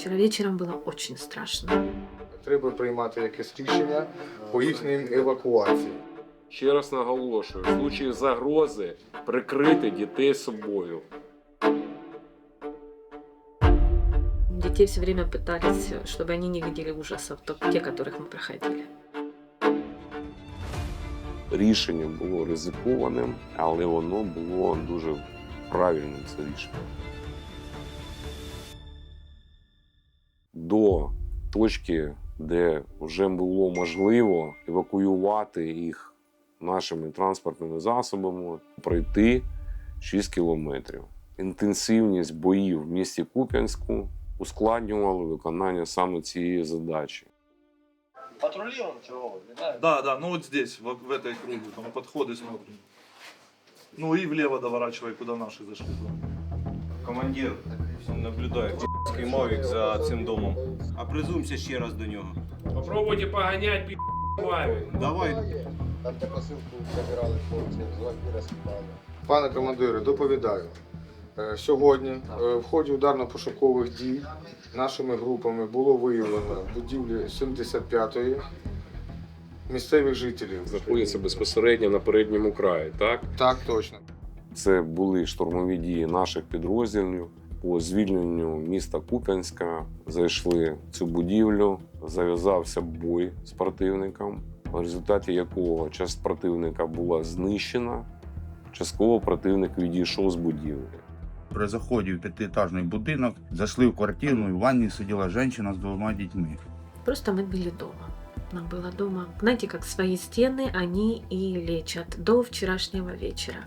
Вчера вечером было очень страшно. Треба приймати якесь рішення по їхній евакуації. Ще раз наголошую, в случаї загрози прикрити дітей собою. Детей все время пытались, чтобы они не видели ужасов, то- те, которых мы проходили. Рішення було ризикованим, але воно було дуже правильним це рішення. Точки, де вже було можливо евакуювати їх нашими транспортними засобами, пройти 6 кілометрів. Інтенсивність боїв в місті Куп'янську ускладнювали виконання саме цієї задачі. Патрулі он черговий, вітаю. Да, да, ну вот здесь, в, в этой круге, там подходы смотрим. Ну и влево доворачивай, куда наши зашли. Командир наблюдає мавік за цим домом. А призумся ще раз до нього. Попробуйте поганять пі***. Давай. Там де посилку забирали хлопці, з скидали. Пане командире, доповідаю. Е, Сьогодні е, в ході ударно-пошукових дій нашими групами було виявлено будівлі 75-ї місцевих жителів. знаходяться безпосередньо на передньому краї, так? Так, точно. Це були штурмові дії наших підрозділів по звільненню міста Куп'янська. Зайшли в цю будівлю, зав'язався бой з противником, в результаті якого частина противника була знищена. Частково противник відійшов з будівлі. При заході в п'ятиэтажний будинок зайшли в квартиру, і в ванні сиділа жінка з двома дітьми. Просто мы были дома. Нам было дома. Знаете, как свои стены они и лечат до вчерашнего вечера.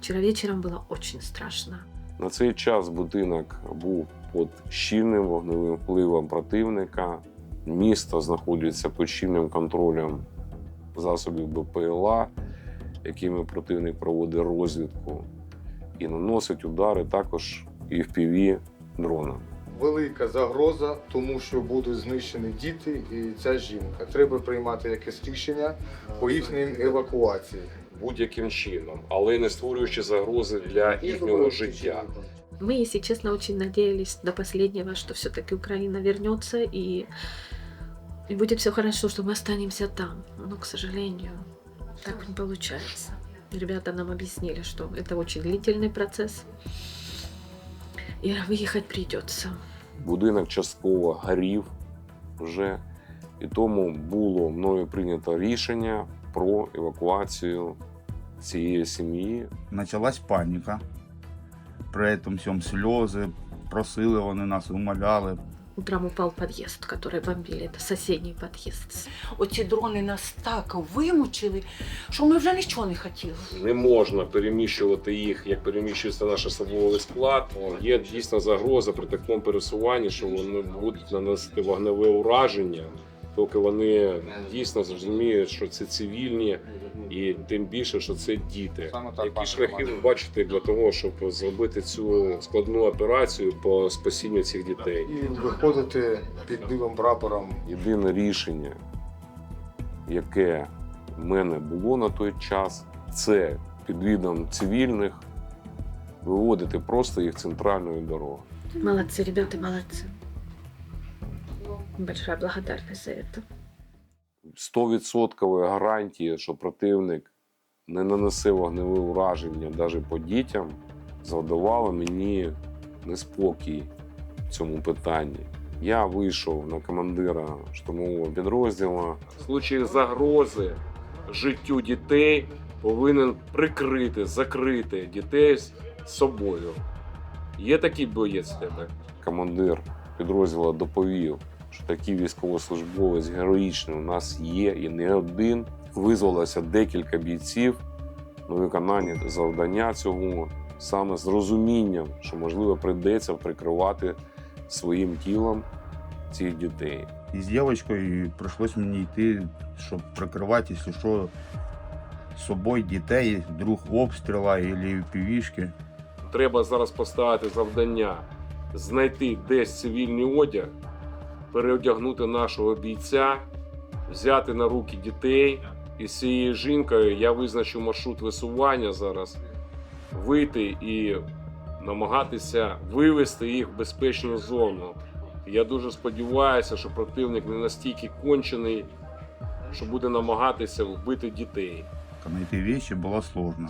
Вчера вечером было очень страшно. На цей час будинок був під щільним вогневим впливом противника. Місто знаходиться під щільним контролем засобів БПЛА, якими противник проводить розвідку і наносить удари також і в піві дронами. Велика загроза, тому що будуть знищені діти і ця жінка. Треба приймати якесь рішення по їхній евакуації Будь-яким чином, але не створюючи загрози для їхнього життя. Мы, если честно, очень надеялись до последнего, что все-таки Украина вернется и, и будет все хорошо, что мы останемся там. Но, к сожалению, так не получается. Ребята нам объяснили, что это очень длительный процесс, и выехать придется. Будинок частково горів вже, і тому було мною прийнято рішення про евакуацію цієї сім'ї. Почалась паніка. При цьому всьому сльози, просили вони нас, умоляли. Утром упал подъезд, который бомбили. Это соседний подъезд. Оці дрони нас так вимучили, що ми вже нічого не хотіли. Не можна переміщувати їх, як переміщується наш особовий склад. Є дійсно загроза при такому пересуванні, що вони будуть наносити вогневе ураження, поки вони дійсно зрозуміють, що це цивільні, і тим більше, що це діти. Які шляхи ви бачите для того, щоб зробити цю складну операцію по спасінню цих дітей? І виходити під білим прапором Єдине рішення, яке в мене було на той час, це під видом цивільних виводити просто їх центральною дорогою. Молодцы, ребята, молодцы. Большая благодарность за это. 100% гарантії, що противник не нанесе вогневе ураження навіть по дітям, завдавало мені неспокій в цьому питанні. Я вийшов на командира штурмового підрозділу. В случаї загрози життю дітей повинен прикрити, закрити дітей з собою. Є такий боєць тебе? Командир підрозділу доповів, що такий військовослужбовець героїчний у нас є і не один. Визвалося декілька бійців на виконання завдання цього саме з розумінням, що можливо прийдеться прикривати своїм тілом цих дітей. І з дівчинкою прийшлось мені йти, щоб прикривати, якщо що, з собою дітей, вдруг обстріла або півішки. Треба зараз поставити завдання знайти десь цивільний одяг, переодягнути нашого бійця, взяти на руки дітей. І з цією жінкою я визначу маршрут висування зараз, вийти і намагатися вивести їх в безпечну зону. Я дуже сподіваюся, що противник не настільки кончений, що буде намагатися вбити дітей. Найти вещи було сложно.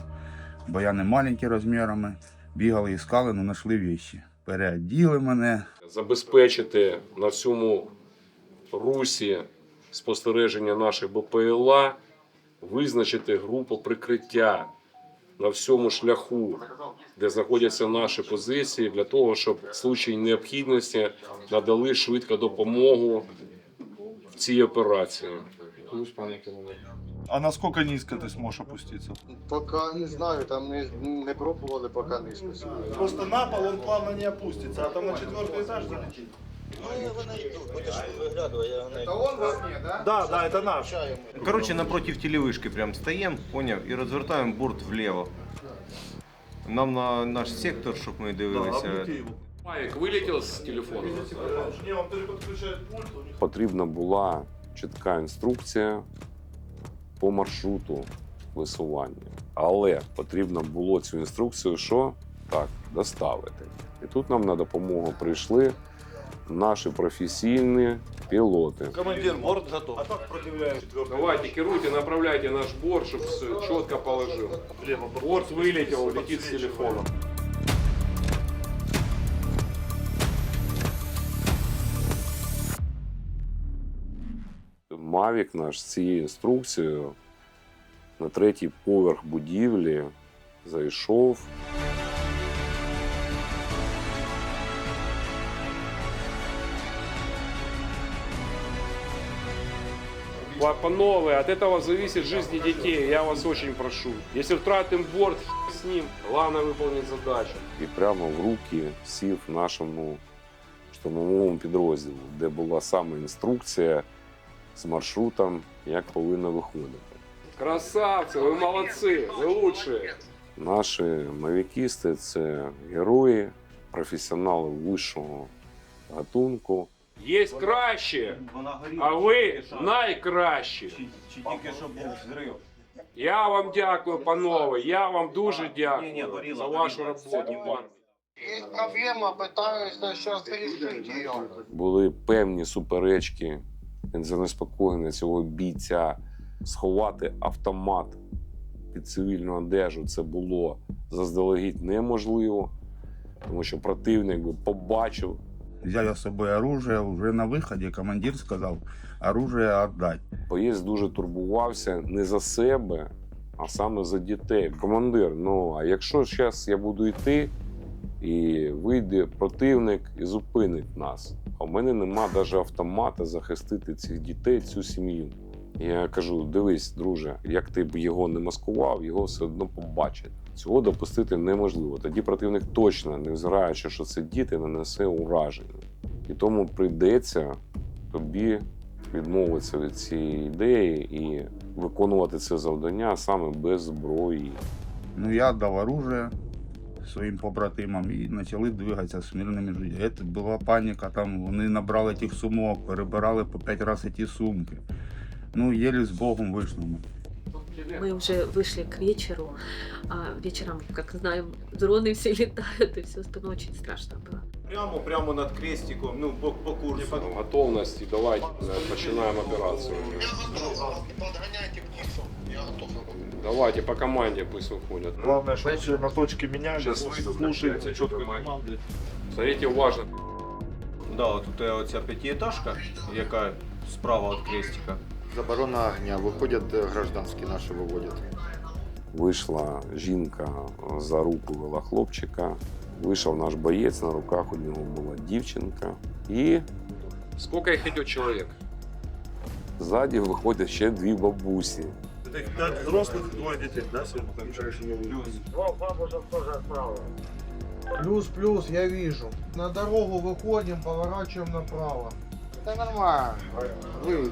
Бо я не маленький розмірами, бігали, іскали, але знайшли вещи. Переоділи мене, Забезпечити на всьому русі спостереження наших БПЛА, визначити групу прикриття на всьому шляху, де знаходяться наші позиції, для того, щоб в случаї необхідності надали швидко допомогу в цій операції. Плюс, пане командир. А насколько низко ты сможешь опуститься? Поки не знаю, там не, не пробували, поки низько. Просто на пол он плавно не опустится, а там на четвертый этаж залетит. Ну, я винайду, будеш виглядувати, я винайду. он вас не, да? Да, да, это наш. Коротше, напротив телевишки прям стоїмо, поняв, і розвертаємо борт вліво. Нам на наш сектор, щоб ми Да, дивилися. обмути его. Майк вилетів з телефону. Не, он переподключает пульт, у них Потрібна була чітка інструкція по маршруту висування. Але потрібно було цю інструкцію що? Так, доставити. І тут нам на допомогу прийшли наші професійні пілоти. Командир, борт готов. А так продивляем. Давайте, керуйте, направляйте наш борт, щоб все чітко положив. Борт вилетів, летить з телефоном. Мавік наш з цією інструкцією на третій поверх будівлі зайшов. Панове, от этого зависит жизни детей. Я вас очень прошу. Если втратим борт, с ним. Главное выполнить задачу. І прямо в руки сів нашому штурмовому підрозділу, де була саме інструкція з маршрутом, як повинно виходити. Красавці, ви молодці, ви лучші. Наші мавікісти це герої, професіонали вищого гатунку. Є краще, а ви найкращі. Чи, чи тільки що був зрив? Я вам дякую, панове. Я вам дуже дякую за вашу роботу. Є проблема, питаюся зараз рішити її. Були певні суперечки, занеспокоєння цього бійця. Сховати автомат під цивільну одежу це було заздалегідь неможливо, тому що противник би побачив. взяв з собою оружие, вже на виході командир сказав, оружие віддати. Боєць дуже турбувався не за себе, а саме за дітей. Командир, ну а якщо зараз я буду йти, і вийде противник і зупинить нас. А в мене нема навіть автомата захистити цих дітей, цю сім'ю. Я кажу: дивись, друже, як ти б його не маскував, його все одно побачать. Цього допустити неможливо. Тоді противник точно, невзираючи, що це діти, нанесе ураження. І тому прийдеться тобі відмовитися від цієї ідеї і виконувати це завдання саме без зброї. Ну я віддав оружие своїм побратимам і почали двигатися з мирними життями. Це була паніка, там вони набрали тих сумок, перебирали по п'ять разів ті сумки. Ну, єлі з Богом вийшло. ми. Мы уже вышли к вечеру, а вечером, как знаем, дроны все летают и все остальное очень страшно было. Прямо, прямо над крестиком, ну, по, по курсу. Готовності, давайте починаємо операцію. Подганяйте птицу, я готов. Давайте по команді пусть виходять. Главное, что все на точке меняли, Сейчас вы слушаете четко четко команды. Смотрите уважно. Да, от тут оця п'ятиэтажка, яка справа від крестика. Заборона огня, виходять е, гражданські наші виводять. Вийшла жінка за руку вела хлопчика. Вийшов наш боєць, на руках у нього була дівчинка. І скільки їх йде чоловік? Ззаді виходять ще дві бабусі. Это их пять взрослых и двое детей, да, сегодня? Плюс-плюс, я вижу. На дорогу выходим, поворачиваем направо. Та нормально. Ви,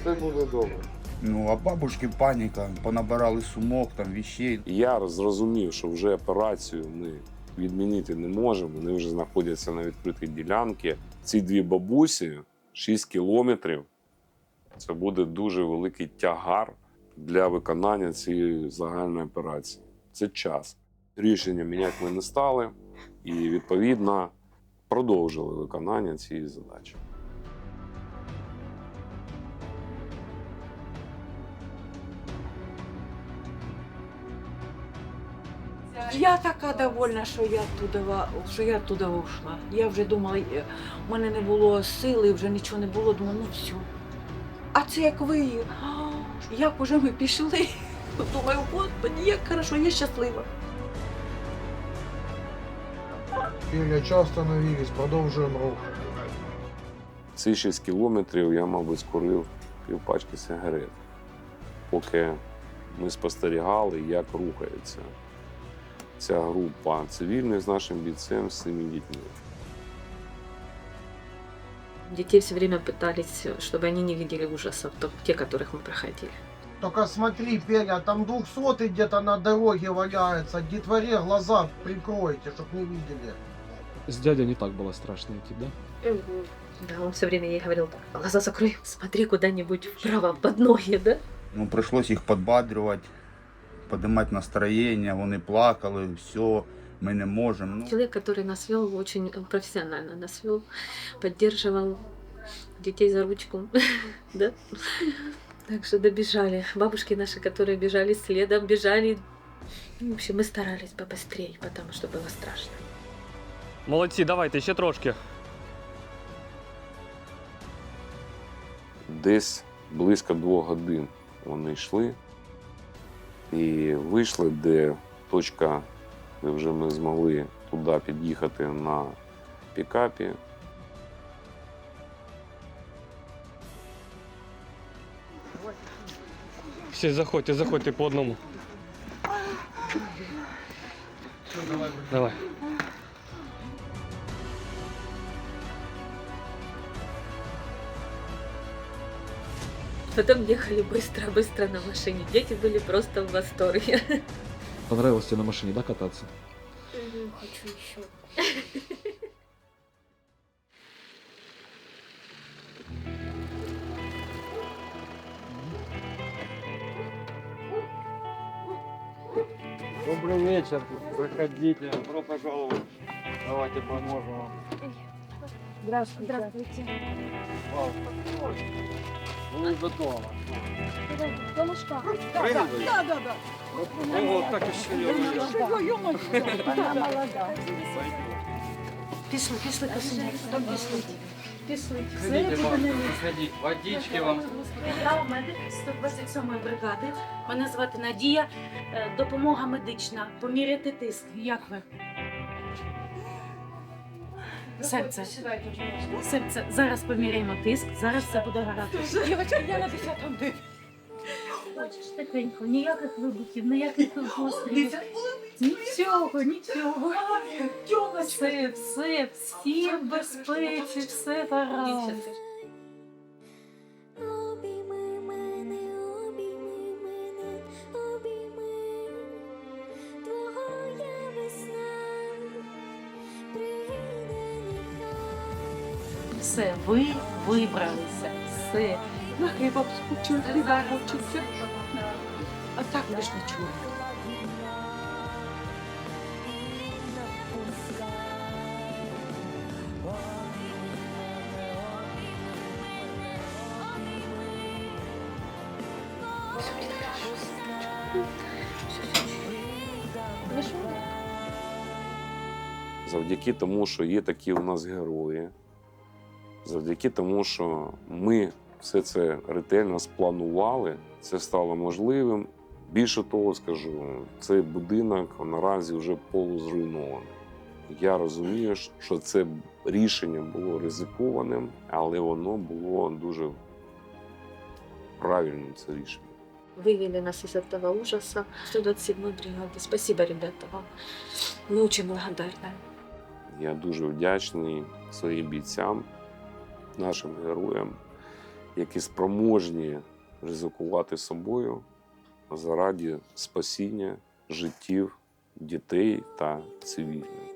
все буде добре. Ну, а бабушки паніка, понабирали сумок, там вещей. І я зрозумів, що вже операцію ми відмінити не можемо. Вони вже знаходяться на відкритій ділянці. Ці дві бабусі 6 кілометрів. це буде дуже великий тягар для виконання цієї загальної операції. Це час. Рішення міняти ми не стали, і відповідно продовжили виконання цієї задачі. Я така довольна, що я туди, що я туди ушла. Я вже думала, е, в мене не було сили, вже нічого не було, думаю, ну все. А це як ви, як уже ми пішли. Думаю, господи, як хорошо, я щаслива. Час остановились, продовжуємо рух. Ці 6 кілометрів я, мабуть, скурив півпачки сигарет, поки ми спостерігали, як рухається ця група цивільних з нашим бійцем з цими дітьми. Детей все время пытались, чтобы они не видели ужасов, то- те, которых мы проходили. Только смотри, Пеля, там двухсотый где-то на дороге валяется. Детворе глаза прикройте, чтоб не видели. С дядей не так было страшно идти, да? Да, он все время ей говорил так, глаза закрой, смотри куда-нибудь вправо, под ноги, да? Ну, прийшлось їх підбадрювати, піднімати настроєння, вони плакали, все, ми не можемо. Ну, Человек, который нас вел, очень профессионально нас вел, поддерживал детей за ручку, да? Так что добежали. Бабушки наши, которые бежали следом, бежали. В общем, мы старались побыстрее, потому что было страшно. Молодці, давайте ще трошки. Десь близько двох годин вони йшли і вийшли, де точка, де вже ми змогли туди під'їхати на пікапі. Всі заходьте, заходьте по одному. Давай. Потом ехали быстро-быстро на машине. Дети были просто в восторге. Понравилось тебе на машине, да, кататься? Хочу еще. Добрый вечер. Проходите. Добро пожаловать. Давайте поможем вам. Здравствуйте. Вы уже дома. Домушка. Прыгали? Да, да, да. Ого, так еще не Вона молода. Пішли, пішли, пішли. Там пішли. Пішли. Водички вам. Я медик 127 бригади. Мене звати Надія. Е, Допомога медична. Поміряти тиск. Як ви? Серце. Серце. Зараз поміряємо тиск. Зараз все буде гаразд. Дівчатка, я на 10 диві. Хочеш тихенько, ніяких вибухів, ніяких гострів. Нічого, нічого. Все, все, всі в безпеці, все гаразд. Ви вибралися. Все. На хліба скучу, хліба хочеться. А так ми ж не чули. завдяки тому, що є такі у нас герої, завдяки тому, що ми все це ретельно спланували, це стало можливим. Більше того, скажу, цей будинок наразі вже полузруйнований. Я розумію, що це рішення було ризикованим, але воно було дуже правильним. Це рішення. Вывели нас из этого ужаса. 127 бригады. Спасибо, ребята, вам. Мы очень благодарны. Я дуже вдячний своїм бійцям, нашим героям, які спроможні ризикувати собою заради спасіння життів дітей та цивільних.